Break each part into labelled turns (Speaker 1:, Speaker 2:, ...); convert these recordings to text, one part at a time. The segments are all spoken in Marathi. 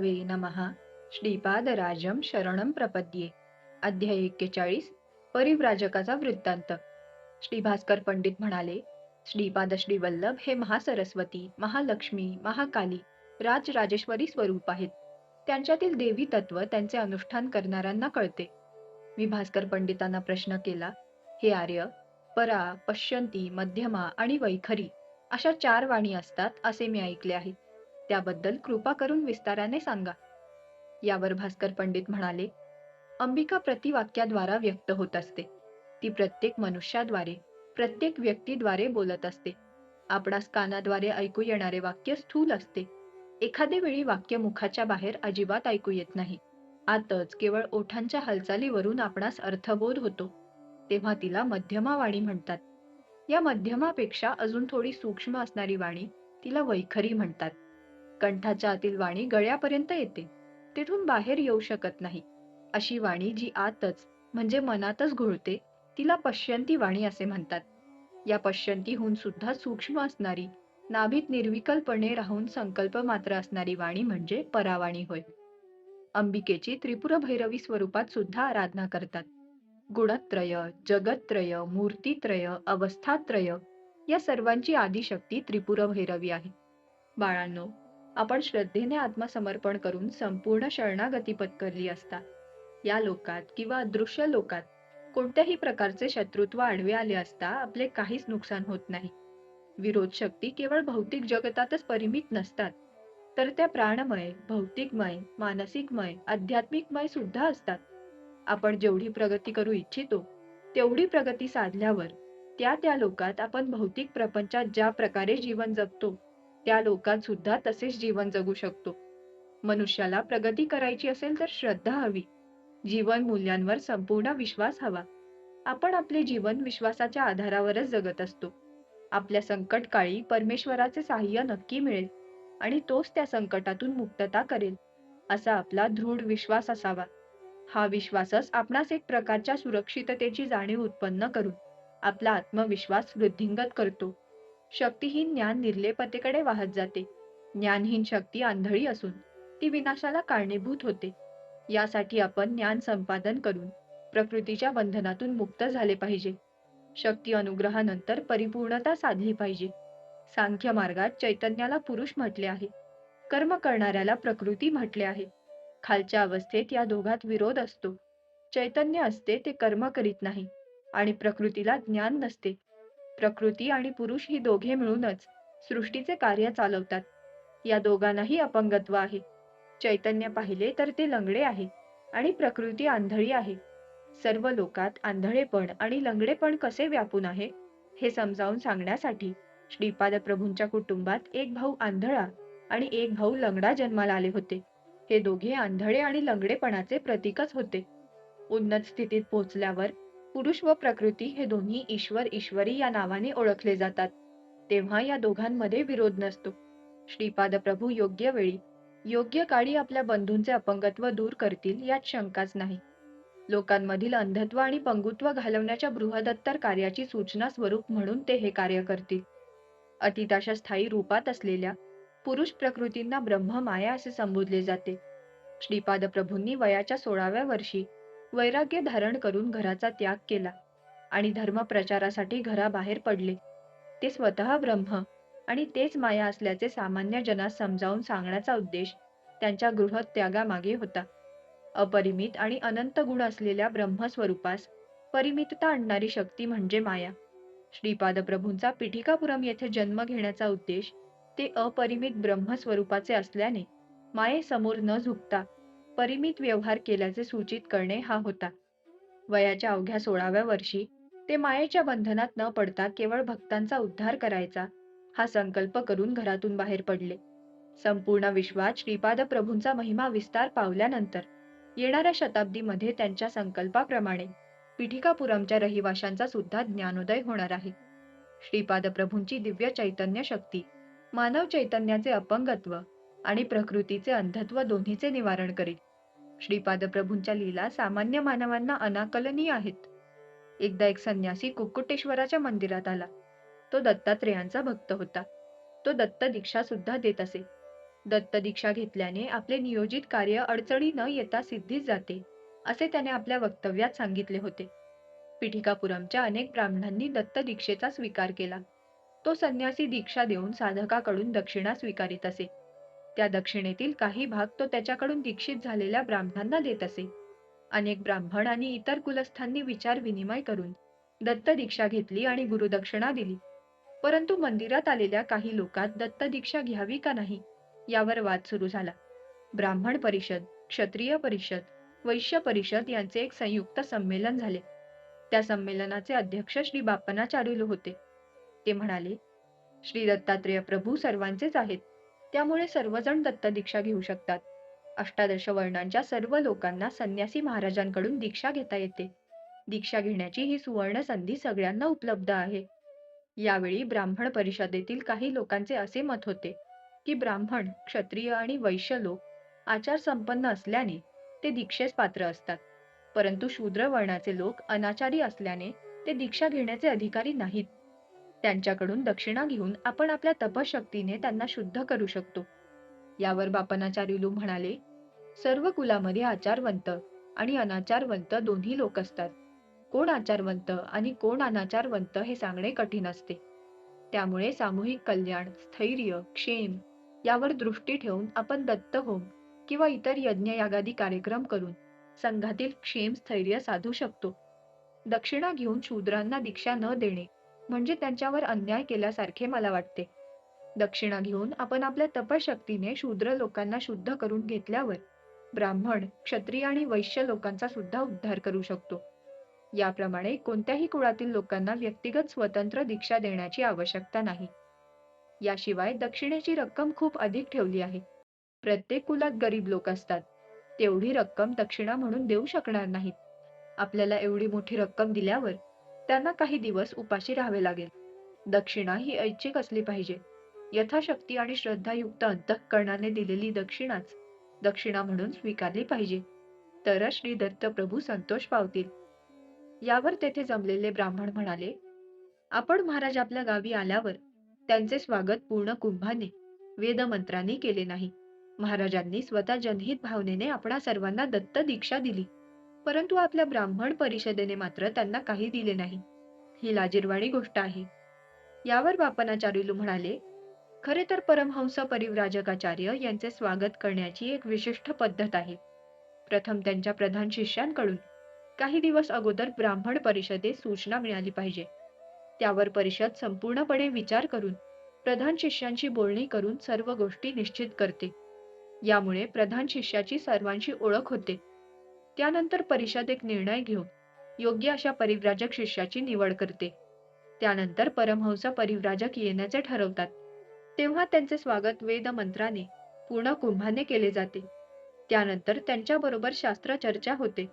Speaker 1: गुरवे नमहा श्रीपादराजम शरणम प्रपद्ये। अध्याय एक्केचाळीस परिव्राजकाचा वृत्तांत. श्री भास्कर पंडित म्हणाले श्रीपाद श्री वल्लभ हे महासरस्वती महालक्ष्मी महाकाली राजराजेश्वरी स्वरूप आहेत. त्यांच्यातील देवी तत्व त्यांचे अनुष्ठान करणाऱ्यांना कळते. मी भास्कर पंडितांना प्रश्न केला हे आर्य परा पश्यंती मध्यमा आणि वैखरी अशा चार वाणी असतात असे मी ऐकले आहे त्याबद्दल कृपा करून विस्ताराने सांगा. यावर भास्कर पंडित म्हणाले अंबिका प्रतिवाक्याद्वारा व्यक्त होत असते. ती प्रत्येक मनुष्याद्वारे प्रत्येक व्यक्तीद्वारे बोलत असते. आपणास कानाद्वारे ऐकू येणारे वाक्य स्थूल असते. एखादे वेळी वाक्य मुखाच्या बाहेर अजिबात ऐकू येत नाही. आतच केवळ ओठांच्या हालचालीवरून आपणास अर्थबोध होतो. तेव्हा तिला मध्यमा वाणी म्हणतात. या मध्यमापेक्षा अजून थोडी सूक्ष्म असणारी वाणी तिला वैखरी म्हणतात. कंठाच्या आतील वाणी गळ्यापर्यंत येते. तेथून बाहेर येऊ शकत नाही. अशी वाणी जी आतच म्हणजे मनातच घुळते तिला पश्यंती वाणी असे म्हणतात. या पश्यंतीहून सुद्धा सूक्ष्म असणारी नाभीत निर्विकल्पणे राहून संकल्प मात्र असणारी वाणी म्हणजे परावाणी होय. अंबिकेची त्रिपुर भैरवी स्वरूपात सुद्धा आराधना करतात. गुणत्रय जगत्रय मूर्तीत्रय अवस्थात्रय या सर्वांची आदिशक्ती त्रिपुर भैरवी आहे. बाळांनो आपण श्रद्धेने आत्मसमर्पण करून संपूर्ण शरणागती पत्करली असता. या लोकात किंवा अदृश्य लोकात कोणत्याही प्रकारचे शत्रुत्व आडवे आले असता आपले काहीच नुकसान होत नाही. विरोध शक्ती केवळ भौतिक जगतातच परिमित नसतात. तर त्या प्राणमय भौतिकमय मानसिकमय आध्यात्मिकमय सुद्धा असतात. आपण जेवढी प्रगती करू इच्छितो तेवढी प्रगती साधल्यावर त्या त्या लोकात आपण भौतिक प्रपंचात ज्या प्रकारे जीवन जगतो त्या लोकात सुद्धा तसेच जीवन जगू शकतो. मनुष्याला प्रगती करायची असेल तर श्रद्धा हवी. जीवन मूल्यांवर संपूर्ण विश्वास हवा. आपण आपले जीवन विश्वासाच्या आधारावरच जगत असतो. आपल्या संकट काळी परमेश्वराचे सहाय्य नक्की मिळेल आणि तोच त्या संकटातून मुक्तता करेल असा आपला दृढ विश्वास असावा. हा विश्वासच आपणास एक प्रकारच्या सुरक्षिततेची जाणीव उत्पन्न करून आपला आत्मविश्वास वृद्धिंगत करतो. शक्तीहीन ज्ञान निर्लेपतेकडे वाहत जाते. ज्ञानहीन शक्ती आंधळी असून ती विनाशाला कारणीभूत होते. यासाठी आपण ज्ञान संपादन करून प्रकृतीच्या बंधनातून मुक्त झाले पाहिजे. शक्ती अनुग्रहानंतर परिपूर्णता साधली पाहिजे. सांख्य मार्गात चैतन्याला पुरुष म्हटले आहे. कर्म करणाऱ्याला प्रकृती म्हटले आहे. खालच्या अवस्थेत या दोघात विरोध असतो. चैतन्य असते ते कर्म करीत नाही आणि प्रकृतीला ज्ञान नसते. प्रकृती आणि पुरुष ही दोघे मिळूनच सृष्टीचे कार्य चालवतात. या दोघांनाही अपंगत्व आहे. चैतन्य पाहिले तर ते लंगडे आहे आणि प्रकृती आंधळी आहे. सर्व लोकात आंधळेपण आणि लंगडेपण कसे व्यापून आहे हे समजावून सांगण्यासाठी श्रीपाद प्रभूंच्या कुटुंबात एक भाऊ आंधळा आणि एक भाऊ लंगडा जन्माला आले होते. हे दोघे आंधळे आणि लंगडेपणाचे प्रतीकच होते. उन्नत स्थितीत पोहोचल्यावर पुरुष व प्रकृती हे दोन्ही ईश्वर ईश्वरी या नावाने ओळखले जातात. तेव्हा या दोघांमध्ये विरोध नसतो. श्रीपाद प्रभू योग्य वेळी योग्य काळी आपल्या बंधूंचे अपंगत्व दूर करतील यात शंकाच नाही. लोकांमधील अंधत्व आणि पंगुत्व घालवण्याच्या बृहदत्तर कार्याची सूचना स्वरूप म्हणून ते हे कार्य करतील. अतिताशा स्थायी रूपात असलेल्या पुरुष प्रकृतींना ब्रह्म माया असे संबोधले जाते. श्रीपाद प्रभूंनी वयाच्या सोळाव्या वर्षी वैराग्य धारण करून घराचा त्याग केला आणि धर्म प्रचारासाठी घराबाहेर पडले. ते स्वतः ब्रह्म आणि तेच माया असल्याचे सामान्य जनास समजावून सांगण्याचा उद्देश त्यांच्या गृहत्यागामागे होता. अपरिमित आणि अनंत गुण असलेल्या ब्रह्मस्वरूपास परिमितता आणणारी शक्ती म्हणजे माया. श्रीपाद प्रभूंचा पिठिकापुरम येथे जन्म घेण्याचा उद्देश ते अपरिमित ब्रह्मस्वरूपाचे असल्याने मायेसमोर न झुकता परिमित व्यवहार केल्याचे सूचित करणे हा होता. वयाच्या अवघ्या सोळाव्या वर्षी ते मायेच्या बंधनात न पडता केवळ भक्तांचा उद्धार करायचा हा संकल्प करून घरातून बाहेर पडले. संपूर्ण विश्वात श्रीपाद प्रभूंचा महिमा विस्तार पावल्यानंतर येणाऱ्या शताब्दीमध्ये त्यांच्या संकल्पाप्रमाणे पिठिकापुरमच्या रहिवाशांचा सुद्धा ज्ञानोदय होणार आहे. श्रीपाद प्रभूंची दिव्य चैतन्य शक्ती मानव चैतन्याचे अपंगत्व आणि प्रकृतीचे अंधत्व दोन्हीचे निवारण करेल श्रीपादप्रभूंच्या लीला सामान्य मानवांना अनाकलनीय आहेत. एकदा एक संन्यासी कुक्कुटेश्वराच्या मंदिरात आला. तो दत्तात्रेयांचा भक्त होता. तो दत्त दीक्षा सुद्धा देत असे. दत्त दीक्षा घेतल्याने आपले नियोजित कार्य अडचणी न येता सिद्धीच जाते असे त्याने आपल्या वक्तव्यात सांगितले होते. पिठिकापुरमच्या अनेक ब्राह्मणांनी दत्त दीक्षेचा स्वीकार केला. तो संन्यासी दीक्षा देऊन साधकाकडून दक्षिणा स्वीकारित असे. त्या दक्षिणेतील काही भाग तो त्याच्याकडून दीक्षित झालेल्या ब्राह्मणांना देत असे. अनेक ब्राह्मण आणि इतर कुलस्थांनी विचार विनिमय करून दत्त दीक्षा घेतली आणि गुरुदक्षिणा दिली. परंतु मंदिरात आलेल्या काही लोकात दत्त दीक्षा घ्यावी का नाही यावर वाद सुरू झाला. ब्राह्मण परिषद क्षत्रिय परिषद वैश्य परिषद यांचे एक संयुक्त संमेलन झाले. त्या संमेलनाचे अध्यक्ष श्री बापनाचार्युल होते. ते म्हणाले श्री दत्तात्रेय प्रभू सर्वांचेच आहेत. त्यामुळे सर्वजण दत्त दीक्षा घेऊ शकतात. अष्टादश वर्णांच्या सर्व लोकांना संन्यासी महाराजांकडून दीक्षा घेता येते. दीक्षा घेण्याची ही सुवर्ण संधी सगळ्यांना उपलब्ध आहे. यावेळी ब्राह्मण परिषदेतील काही लोकांचे असे मत होते की ब्राह्मण क्षत्रिय आणि वैश्य लोक आचार संपन्न असल्याने ते दीक्षेस पात्र असतात. परंतु शूद्र वर्णाचे लोक अनाचारी असल्याने ते दीक्षा घेण्याचे अधिकारी नाहीत. त्यांच्याकडून दक्षिणा घेऊन आपण आपल्या तपशक्तीने त्यांना शुद्ध करू शकतो. यावर बापनाचार्युलू म्हणाले सर्व कुलामध्ये आचारवंत आणि अनाचारवंत दोन्ही लोक असतात. कोण आचारवंत आणि कोण अनाचारवंत हे सांगणे कठीण असते. त्यामुळे सामूहिक कल्याण स्थैर्य क्षेम यावर दृष्टी ठेवून आपण दत्त होम किंवा इतर यज्ञ यागादी कार्यक्रम करून संघातील क्षेम स्थैर्य साधू शकतो. दक्षिणा घेऊन शूद्रांना दीक्षा न देणे म्हणजे त्यांच्यावर अन्याय केल्यासारखे मला वाटते. दक्षिणा घेऊन आपण आपल्या तपशक्तीने शूद्र लोकांना शुद्ध करून घेतल्यावर ब्राह्मण क्षत्रिय आणि वैश्य लोकांचा सुद्धा उद्धार करू शकतो. याप्रमाणे कोणत्याही कुळातील लोकांना व्यक्तिगत स्वतंत्र दीक्षा देण्याची आवश्यकता नाही. याशिवाय दक्षिणेची रक्कम खूप अधिक ठेवली आहे. प्रत्येक कुलात गरीब लोक असतात. तेवढी रक्कम दक्षिणा म्हणून देऊ शकणार नाहीत. आपल्याला एवढी मोठी रक्कम दिल्यावर त्यांना काही दिवस उपाशी राहावे लागेल. दक्षिणा ही ऐच्छिक असली पाहिजे. यथाशक्ती आणि श्रद्धायुक्त अंतःकरणाने दिलेली दक्षिणाच दक्षिणा म्हणून स्वीकारली पाहिजे. तरच श्री दत्त प्रभू संतोष पावतील. यावर तेथे जमलेले ब्राह्मण म्हणाले आपण महाराज आपल्या गावी आल्यावर त्यांचे स्वागत पूर्ण कुंभाने वेदमंत्रांनी केले नाही. महाराजांनी स्वतः जनहित भावनेने आपणा सर्वांना दत्त दीक्षा दिली. परंतु आपल्या ब्राह्मण परिषदेने मात्र त्यांना काही दिले नाही. ही लाजीरवाणी गोष्ट आहे. यावर बापनाचार्युलू म्हणाले खरे तर परमहंस परिव्राजकाचार्य यांचे स्वागत करण्याची एक विशिष्ट पद्धत आहे. प्रथम त्यांच्या प्रधान शिष्यांकडून काही दिवस अगोदर ब्राह्मण परिषदेत सूचना मिळाली पाहिजे. त्यावर परिषद संपूर्णपणे विचार करून प्रधान शिष्यांशी बोलणी करून सर्व गोष्टी निश्चित करते. यामुळे प्रधान शिष्याची सर्वांशी ओळख होते. त्यानंतर परिषद एक निर्णय घेऊन योग्य अशा परिव्राजक शिष्याची निवड करते. त्यानंतर परमहंस परिव्राजक येण्याचे ठरवतात. तेव्हा त्यांचे स्वागत वेद मंत्राने पूर्ण कुंभाने केले जाते. त्यानंतर त्यांच्याबरोबर शास्त्र चर्चा होते.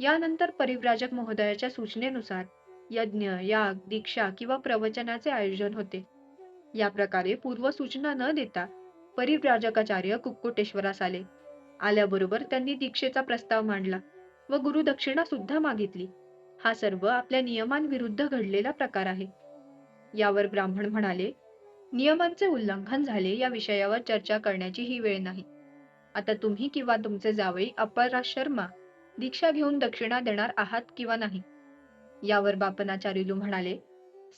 Speaker 1: यानंतर परिव्राजक महोदयाच्या सूचनेनुसार यज्ञ याग दीक्षा किंवा प्रवचनाचे आयोजन होते. या प्रकारे पूर्वसूचना न देता परिव्राजकाचार्य कुक्कुटेश्वरास आले. आल्याबरोबर त्यांनी दीक्षेचा प्रस्ताव मांडला व गुरुदक्षिणा सुद्धा मागितली. हा सर्व आपल्या नियमांविरुद्ध घडलेला प्रकार आहे. यावर ब्राह्मण म्हणाले नियमांचे उल्लंघन झाले या विषयावर चर्चा करण्याची ही वेळ नाही. आता तुम्ही किंवा तुमचे जावई अपरा शर्मा दीक्षा घेऊन दक्षिणा देणार आहात किंवा नाही? यावर बापनाचार्यलू म्हणाले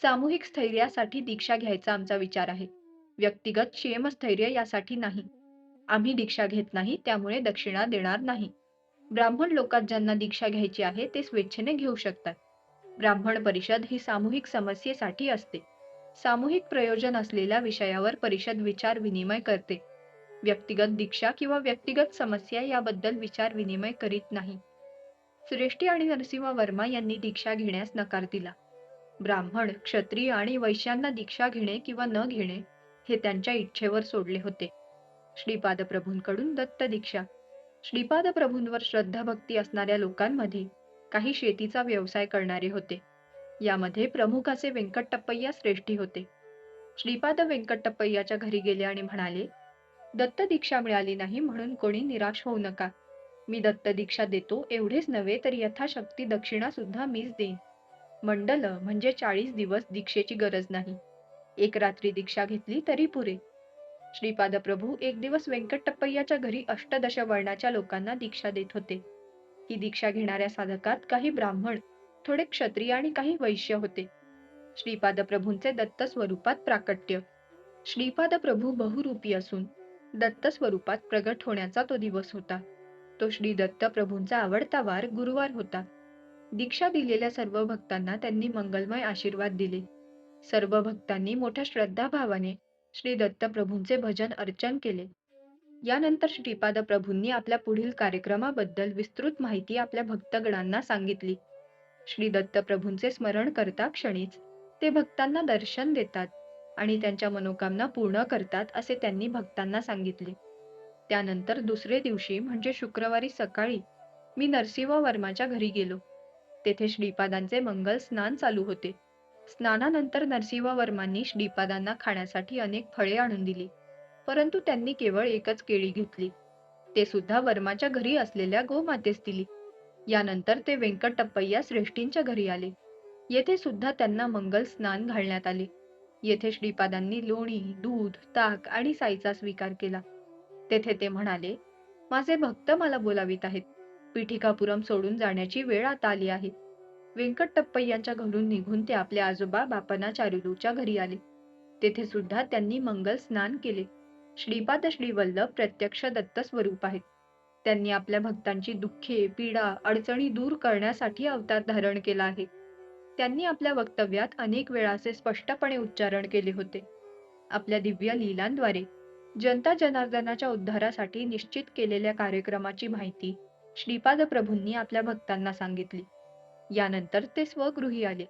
Speaker 1: सामूहिक स्थैर्यासाठी दीक्षा घ्यायचा आमचा विचार आहे. व्यक्तिगत क्षेमस्थैर्य यासाठी नाही. आम्ही दीक्षा घेत नाही त्यामुळे दक्षिणा देणार नाही. ब्राह्मण लोकात ज्यांना दीक्षा घ्यायची आहे ते स्वेच्छेने घेऊ शकतात. ब्राह्मण परिषद ही सामूहिक समस्येसाठी असते. सामूहिक प्रयोजन असलेल्या विषयावर परिषद विचार विनिमय करते. व्यक्तिगत दीक्षा किंवा व्यक्तिगत समस्या याबद्दल विचार विनिमय करीत नाही. श्रेष्ठी आणि नरसिंह वर्मा यांनी दीक्षा घेण्यास नकार दिला. ब्राह्मण क्षत्रिय आणि वैश्यांना दीक्षा घेणे किंवा न घेणे हे त्यांच्या इच्छेवर सोडले होते. श्रीपाद प्रभूंकडून दत्त दीक्षा. श्रीपाद प्रभूंवर श्रद्धा भक्ती असणाऱ्या लोकांमध्ये काही शेतीचा व्यवसाय करणारे होते. यामध्ये प्रमुख असे व्यंकटप्पय्या श्रेष्ठी होते. श्रीपाद व्यंकटप्पय्याच्या घरी गेले आणि म्हणाले दत्त दीक्षा मिळाली नाही म्हणून कोणी निराश होऊ नका. मी दत्त दीक्षा देतो एवढेच नव्हे तर यथाशक्ती दक्षिणा सुद्धा मीच देईन. मंडल म्हणजे चाळीस दिवस दीक्षेची गरज नाही. एक रात्री दीक्षा घेतली तरी पुरे. श्रीपाद प्रभू एक दिवस व्यंकटप्पय्याच्या घरी अष्टदश वर्णाच्या लोकांना दीक्षा देत होते. ही दीक्षा घेणाऱ्या साधकात काही ब्राह्मण थोडे क्षत्रिय आणि काही वैश्य होते. श्रीपाद प्रभूंचे दत्त स्वरूपात प्राकट्य. श्रीपाद प्रभू बहुरूपी असून दत्त स्वरूपात प्रगट होण्याचा तो दिवस होता. तो श्री दत्त प्रभूंचा आवडता वार गुरुवार होता. दीक्षा दिलेल्या सर्व भक्तांना त्यांनी मंगलमय आशीर्वाद दिले. सर्व भक्तांनी मोठ्या श्रद्धाभावाने श्री दत्तप्रभूंचे भजन अर्चन केले. यानंतर श्रीपाद प्रभूंनी आपल्या पुढील कार्यक्रमाबद्दल विस्तृत माहिती आपल्या भक्तगणांना सांगितली. श्री दत्तप्रभूंचे स्मरण करता क्षणीच ते भक्तांना दर्शन देतात आणि त्यांच्या मनोकामना पूर्ण करतात असे त्यांनी भक्तांना सांगितले. त्यानंतर दुसरे दिवशी म्हणजे शुक्रवारी सकाळी मी नरसिंह वर्माच्या घरी गेलो. तेथे श्रीपादांचे मंगल स्नान चालू होते. स्नानानंतर नरसिंह वर्मांनी श्रीपादांना खाण्यासाठी अनेक फळे आणून दिली. परंतु त्यांनी केवळ एकच केळी घेतली. ते सुद्धा वर्माच्या घरी असलेल्या गोमातेस दिली. यानंतर ते व्यंकटप्पय्या श्रेष्ठींच्या घरी आले. येथे सुद्धा त्यांना मंगल स्नान घालण्यात आले. येथे श्रीपादांनी लोणी दूध ताक आणि साईचा स्वीकार केला. तेथे ते म्हणाले माझे भक्त मला बोलावित आहेत. पिठिकापुरम सोडून जाण्याची वेळ आता आली आहे. व्यंकटप्पय्यांच्या घरून निघून ते आपल्या आजोबा बापनाचार्युलूच्या घरी आले. तेथे सुद्धा त्यांनी मंगल स्नान केले. श्रीपाद श्रीवल्लभ प्रत्यक्ष दत्त स्वरूप आहेत. त्यांनी आपल्या भक्तांची दुःखे पीडा अडचणी दूर करण्यासाठी अवतार धारण केला आहे. त्यांनी आपल्या वक्तव्यात अनेक वेळा असे स्पष्टपणे उच्चारण केले होते. आपल्या दिव्य लीलांद्वारे जनता जनार्दनाच्या उद्धारासाठी निश्चित केलेल्या कार्यक्रमाची माहिती श्रीपाद प्रभूंनी आपल्या भक्तांना सांगितली. यानंतर ते स्वगृही आले.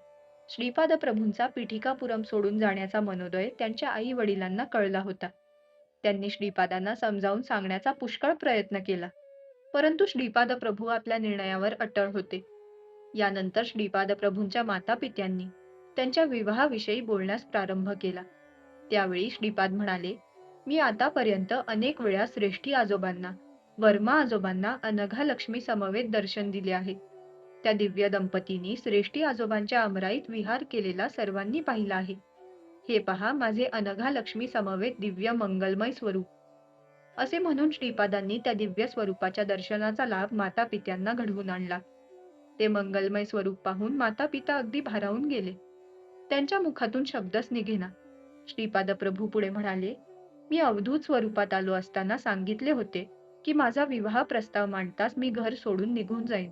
Speaker 1: श्रीपाद प्रभूंचा पीठिकापुरम सोडून जाण्याचा मनोदय त्यांच्या आई वडिलांना कळला होता. त्यांनी श्रीपादांना समजावून सांगण्याचा पुष्कळ प्रयत्न केला. परंतु श्रीपाद प्रभू आपल्या निर्णयावर अटळ होते. यानंतर श्रीपाद प्रभूंच्या माता पित्यांनी त्यांच्या विवाहाविषयी बोलण्यास प्रारंभ केला. त्यावेळी श्रीपाद म्हणाले मी आतापर्यंत अनेक वेळा श्रेष्ठी आजोबांना वर्मा आजोबांना अनघा लक्ष्मी समवेत दर्शन दिले आहे. त्या दिव्य दंपतींनी श्रेष्ठी आजोबांच्या अमराईत विहार केलेला सर्वांनी पाहिला आहे. हे पहा माझे अनघा लक्ष्मी समवेत दिव्य मंगलमय स्वरूप. असे म्हणून श्रीपादांनी त्या दिव्य स्वरूपाच्या दर्शनाचा लाभ माता पित्यांना घडवून आणला. ते मंगलमय स्वरूप पाहून माता पिता अगदी भारावून गेले. त्यांच्या मुखातून शब्दच निघेना. श्रीपाद प्रभू पुढे म्हणाले मी अवधूत स्वरूपात आलो असताना सांगितले होते की माझा विवाह प्रस्ताव मांडताच मी घर सोडून निघून जाईन.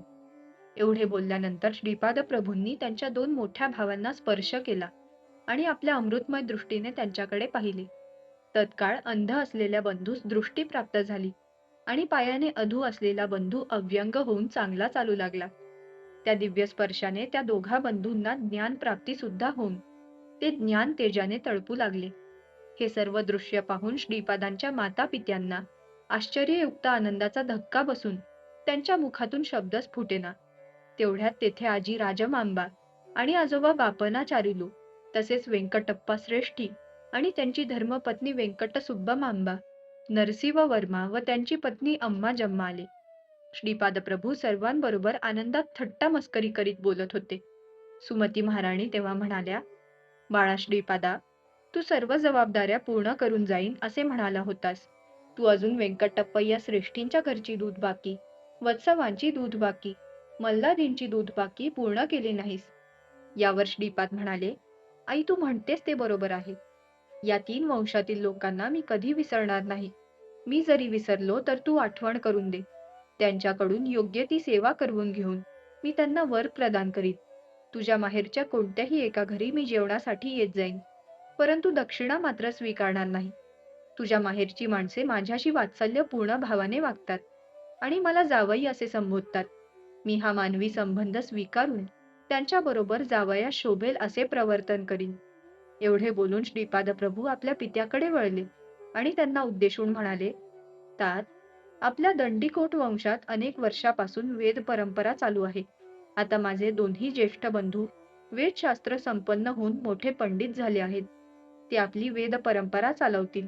Speaker 1: एवढे बोलल्यानंतर श्रीपाद प्रभूंनी त्यांच्या दोन मोठ्या भावांना स्पर्श केला आणि आपल्या अमृतमय दृष्टीने त्यांच्याकडे पाहिले. तत्काळ अंध असलेल्या बंधूस दृष्टी प्राप्त झाली आणि पायाने अधू असलेला बंधू अव्यंग होऊन चांगला चालू लागला. त्या दिव्य स्पर्शाने त्या दोघा बंधूंना ज्ञान प्राप्ती सुद्धा होऊन ते ज्ञान तेजाने तळपू लागले. हे सर्व दृश्य पाहून श्रीपादांच्या माता पित्यांना आश्चर्ययुक्त आनंदाचा धक्का बसून त्यांच्या मुखातून शब्दच फुटेना. तेवढ्यात तेथे आजी राजमांबा आणि आजोबा बापना चारिलू तसेच व्यंकटप्पा श्रेष्ठी आणि त्यांची धर्मपत्नी व्यंकट सुब्बमांबा नरसिंह वर्मा व त्यांची पत्नी अम्मा जम्मा आले श्रीपाद प्रभू सर्वांबरोबर आनंदात थट्टा मस्करी करीत बोलत होते. सुमती महाराणी तेव्हा म्हणाल्या बाळा श्रीपादा तू सर्व जबाबदाऱ्या पूर्ण करून जाईन असे म्हणाला होतास. तू अजून व्यंकटप्पय्या श्रेष्ठींच्या घरची दूध बाकी वत्सवांची दूध बाकी मल्हादींची दूधबाकी पूर्ण केली नाहीस. यावर श्रीपाद म्हणाले आई तू म्हणतेस ते बरोबर आहे. या तीन वंशातील लोकांना मी कधी विसरणार नाही. मी जरी विसरलो तर तू आठवण करून दे. त्यांच्याकडून योग्य ती सेवा करवून घेऊन मी त्यांना वर प्रदान करीत तुझ्या माहेरच्या कोणत्याही एका घरी मी जेवणासाठी येत जाईन. परंतु दक्षिणा मात्र स्वीकारणार नाही. तुझ्या माहेरची माणसे माझ्याशी वात्सल्य पूर्ण भावाने वागतात आणि मला जावई असे संबोधतात. मी हा मानवी संबंध स्वीकारून त्यांच्याबरोबर जावया शोभेल असे प्रवर्तन करीन. एवढे बोलून श्रीपाद प्रभू आपल्या पित्याकडे वळले आणि त्यांना उद्देशून म्हणाले तात आपल्या दंडीकोट वंशात अनेक वर्षापासून वेद परंपरा चालू आहे. आता माझे दोन्ही ज्येष्ठ बंधू वेदशास्त्र संपन्न होऊन मोठे पंडित झाले आहेत. ते आपली वेद परंपरा चालवतील.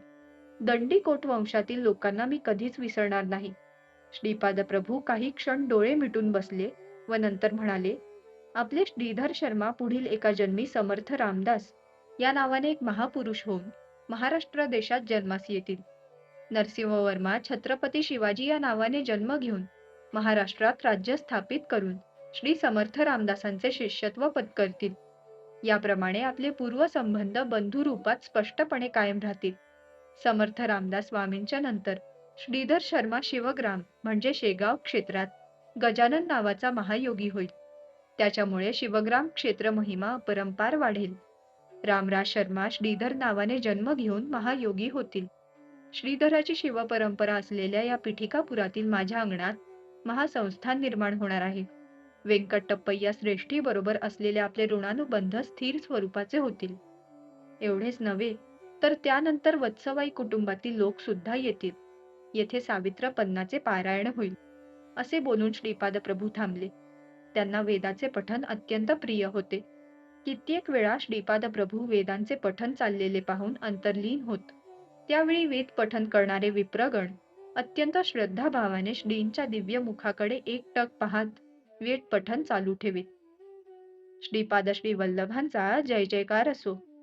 Speaker 1: दंडीकोट वंशातील लोकांना मी कधीच विसरणार नाही. श्रीपाद प्रभू काही क्षण डोळे मिटून बसले व नंतर म्हणाले आपले श्रीधर शर्मा पुढील एका जन्मी समर्थ रामदास. या नावाने एक महापुरुष होऊन महाराष्ट्र देशात जन्मास येतील. नरसिंहवर्मा छत्रपती शिवाजी या नावाने जन्म घेऊन महाराष्ट्रात राज्य स्थापित करून श्री समर्थ रामदासांचे शिष्यत्व पत्करतील याप्रमाणे आपले पूर्वसंबंध बंधुरूपात स्पष्टपणे कायम राहतील. समर्थ रामदास स्वामींच्या नंतर श्रीधर शर्मा शिवग्राम म्हणजे शेगाव क्षेत्रात गजानन नावाचा महायोगी होईल. त्याच्यामुळे शिवग्राम क्षेत्र महिमा अपरंपार वाढेल. रामराज शर्मा श्रीधर नावाने जन्म घेऊन महायोगी होतील. श्रीधराची शिवपरंपरा असलेल्या या पिठिकापुरातील माझ्या अंगणात महासंस्थान निर्माण होणार आहे. व्यंकटप्पय्या श्रेष्ठी बरोबर असलेले आपले ऋणानुबंध स्थिर स्वरूपाचे होतील. एवढेच नव्हे तर त्यानंतर वत्सवाई कुटुंबातील लोक सुद्धा येतील. येथे सावित्र पन्नाचे पारायण होईल. असे बोलून श्रीपाद प्रभू थांबले. त्यांना वेदाचे पठन अत्यंत प्रिय होते. कित्येक वेळा श्रीपाद प्रभू वेदांचे पठन चाललेले पाहून अंतर्लीन होत. त्यावेळी वेद पठन करणारे विप्रगण अत्यंत श्रद्धाभावाने श्रींच्या दिव्य मुखाकडे एकटक पाहत वेद पठन चालू ठेवीत. श्रीपाद श्री वल्लभांचा जय जयकार असो.